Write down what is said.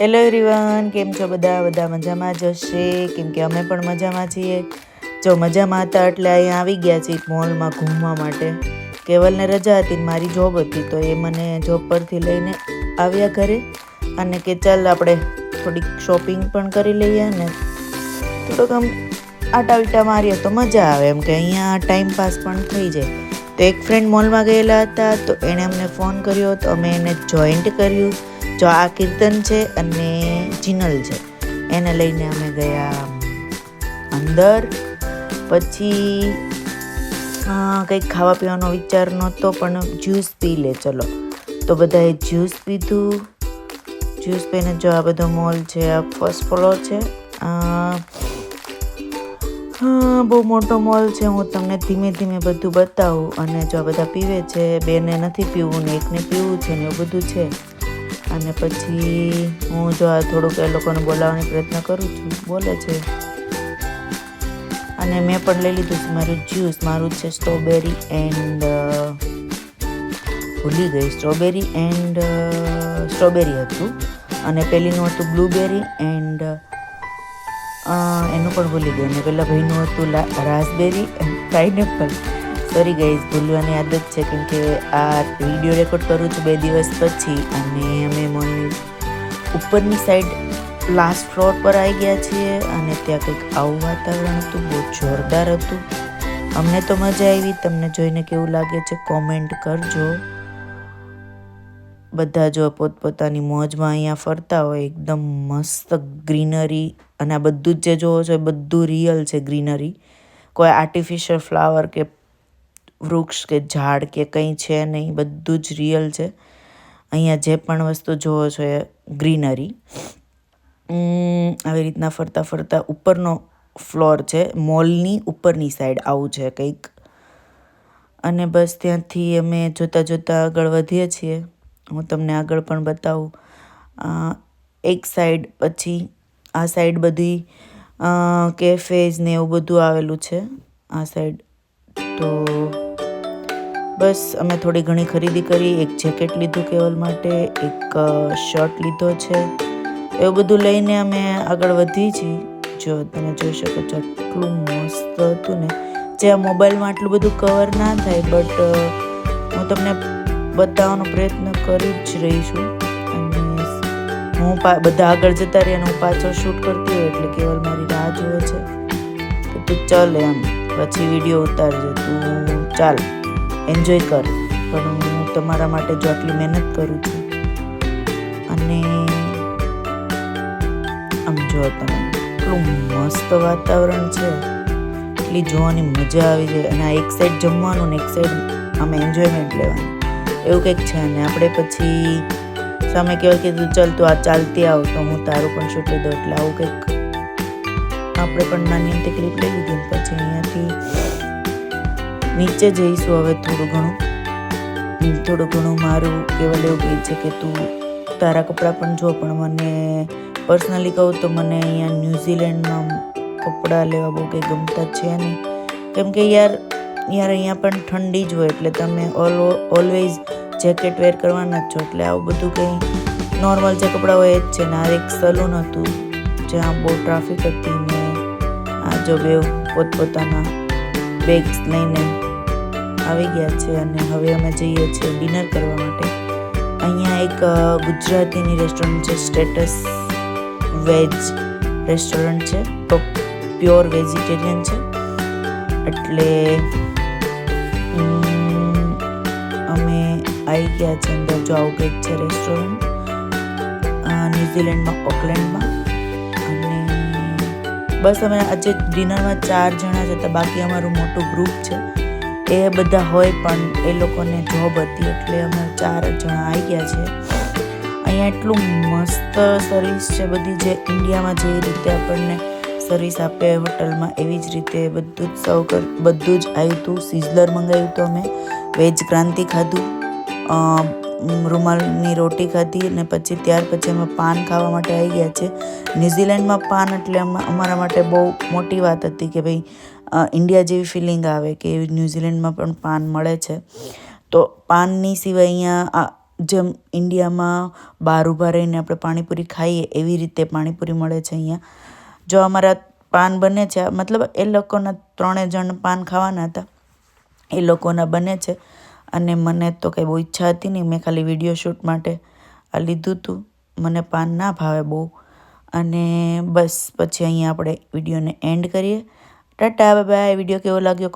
Hello everyone કેમ છો બધા? બધા મજામાં જ હશે? કેમ કે અમે પણ મજામાં છીએ? જો મજામાં હતા એટલે અહીંયા આવી ગયા છીએ મોલમાં ઘૂમવા માટે. કેવલને રજા હતી મારી જોબ હતી, તો એ મને જોબ પરથી લઈને આવ્યા ઘરે. અને કે ચાલ આપણે થોડીક શોપિંગ પણ કરી લઈએ ને થોડોક આમ આટા વિટા મારીએ તો મજા આવે. એમ કે અહીંયા ટાઈમ પાસ પણ થઈ જાય. તો એક ફ્રેન્ડ મોલમાં ગયેલા હતા, તો એણે અમને ફોન કર્યો, તો અમે એને જોઈન્ટ કર્યું. જો આ કીર્તન છે અને જીનલ છે, એને લઈને અમે ગયા અંદર. પછી કંઈક ખાવા પીવાનો વિચાર નહોતો, પણ જ્યુસ પી લે, ચલો. તો બધાએ જ્યુસ પીધું. જ્યુસ પીને જો આ બધો મોલ છે, આ ફર્સ્ટ ફ્લોર છે. બહુ મોટો મોલ છે, હું તમને ધીમે ધીમે બધું બતાવું. અને જો આ બધા પીવે છે, બેને નથી પીવું ને એકને પીવું છે ને એવું બધું છે. અને પછી હું જો આ થોડુંક એ લોકોને બોલાવવાનો પ્રયત્ન કરું છું, બોલે છે. અને મેં પણ લઈ લીધું છે મારું જ્યુસ. મારું છે સ્ટ્રોબેરી એન્ડ ભૂલી ગઈ. સ્ટ્રોબેરી એન્ડ સ્ટ્રોબેરી હતું. અને પહેલીનું હતું બ્લૂબેરી એન્ડ એનું પણ ભૂલી ગઈ. અને પહેલાં ભાઈનું હતું રાસબેરી એન્ડ પાઇનેપલ. સોરી ગઈ. ભૂલવાની આદત છે કેમ કે આ વીડિયો રેકોર્ડ કરું છું બે દિવસ પછી અને અમે મને ઉપરની સાઈડ લાસ્ટ ફ્લોર પર આવી ગયા છીએ અને ત્યાં કંઈક આવું વાતાવરણ હતું, બહુ જોરદાર હતું. અમને તો મજા આવી. તમને જોઈને કેવું લાગે છે કોમેન્ટ કરજો. બધા જો પોતપોતાની મોજમાં અહીંયા ફરતા હોય, એકદમ મસ્ત ગ્રીનરી અને આ બધું જ જે જોવો છો એ બધું રિયલ છે ગ્રીનરી કોઈ આર્ટિફિશિયલ ફ્લાવર કે વૃક્ષ કે ઝાડ કે કંઈ છે નહીં, બધું જ રિયલ છે. અહીંયા જે પણ વસ્તુ જોવો છો એ ગ્રીનરી આવી રીતના ફરતા ફરતા ઉપરનો ફ્લોર છે મોલની ઉપરની સાઈડ આવું છે કંઈક. અને બસ ત્યાંથી અમે જોતાં જોતાં આગળ વધીએ છીએ. હું તમને આગળ પણ બતાવું. એક સાઈડ પછી આ સાઈડ બધી કેફેઝ ને એવું બધું આવેલું છે. આ સાઈડ તો બસ અમે થોડી ઘણી ખરીદી કરી, એક જેકેટ લીધું કેવલ માટે, એક શર્ટ લીધો છે. એવું બધું લઈને અમે આગળ વધી છીએ જો તમે જોઈ શકો છો આટલું મસ્ત હતું ને. જે આ મોબાઈલમાં આટલું બધું કવર ના થાય બટ હું તમને બતાવવાનો પ્રયત્ન કરી જ રહી છું. અને હું બધા આગળ જતા રહી અને હું પાછળ શૂટ કરતી હોય એટલે કેવલ મારી રાહ જોવે છે. તું ચાલ એમ, પછી વીડિયો ઉતારજે. તું ચાલ. એન્જોય કર. પણ હું તમારા માટે જો આટલી મહેનત કરું છું. અને આમ જો તમે એટલું મસ્ત વાતાવરણ છે. એટલી જોવાની મજા આવી જાય અને આ એક સાઈડ જમવાનું ને એક સાઈડ આમ એન્જોયમેન્ટ લેવાનું. એવું કંઈક છે. ને આપણે પછી સામે કહેવાય કીધું ચાલ, તું આ ચાલતી આવ. તો હું તારું પણ શૂટ દઉં. એટલે આવું કંઈક આપણે પણ નાની તકલીફ લઈ લીધી પછી અહીંયાથી નીચે જઈશું હવે થોડું ઘણું. થોડું ઘણું મારું કેવલ એવું કહે છે કે તું તારા કપડાં પણ જો, પણ મને પર્સનલી કહું તો મને અહીંયા ન્યૂઝીલેન્ડમાં કપડાં લેવા બહુ કંઈ ગમતા છે નહીં. કેમ કે યાર યાર અહીંયા પણ ઠંડી જ હોય, એટલે તમે ઓલ ઓલવેઝ જેકેટ વેર કરવાના જ છો, એટલે આવું બધું કંઈ નોર્મલ જે કપડાં હોય જ છે. ને આ એક સલૂન હતું, જ્યાં બહુ ટ્રાફિક હતી ને આ જો બે પોતપોતાના બેગ્સ લઈને આવી ગયા છે અને હવે અમે જઈએ છીએ ડિનર કરવા માટે. અહીંયા એક ગુજરાતીની રેસ્ટોરન્ટ છે સ્ટેટસ વેજ રેસ્ટોરન્ટ છે. તો પ્યોર વેજીટેરિયન છે. એટલે અમે આવી ગયા છે અંદર જો આવું કંઈક છે રેસ્ટોરન્ટ ન્યુઝીલેન્ડમાં, ઓકલેન્ડમાં. અને બસ અમે આજે ડિનરમાં ચાર જણા જ હતા. બાકી અમારું મોટું ગ્રુપ છે. એ બધા હોય પણ એ લોકોને જોબ હતી એટલે અમે ચાર જણા આવી ગયા છે. અહીંયા એટલું મસ્ત સર્વિસ છે બધી જે ઇન્ડિયામાં જે રીતે આપણને સર્વિસ આપે હોટલમાં એવી જ રીતે બધું જ સર્વ કર, બધું જ આવ્યું હતું સિઝલર મંગાવ્યું હતું અમે વેજ ક્રાંતિ ખાધું રૂમાલની રોટી ખાધી અને પછી ત્યાર પછી અમે પાન ખાવા માટે આવી ગયા છે. ન્યૂઝીલેન્ડમાં પાન એટલે અમ- અમારા માટે બહુ મોટી વાત હતી કે ભાઈ ઇન્ડિયા જેવી ફિલિંગ આવે કે ન્યૂઝીલેન્ડમાં પણ પાન મળે છે. તો પાનની સિવાય અહીંયા જેમ ઇન્ડિયામાં બહાર ઊભા રહીને આપણે પાણીપુરી ખાઈએ, એવી રીતે પાણીપુરી મળે છે અહીંયા. જો અમારા પાન બને છે મતલબ એ લોકોના ત્રણે જણ પાન ખાવાના હતા. એ લોકોના બને છે. અને મને તો કંઈ બહુ ઈચ્છા હતી નહીં. મેં ખાલી વીડિયો શૂટ માટે આ લીધું હતું મને પાન ના ભાવે બહુ. અને બસ, પછી અહીંયા આપણે વિડીયોને એન્ડ કરીએ. ટાટા બાય બાય વીડિયો કેવો લાગ્યો?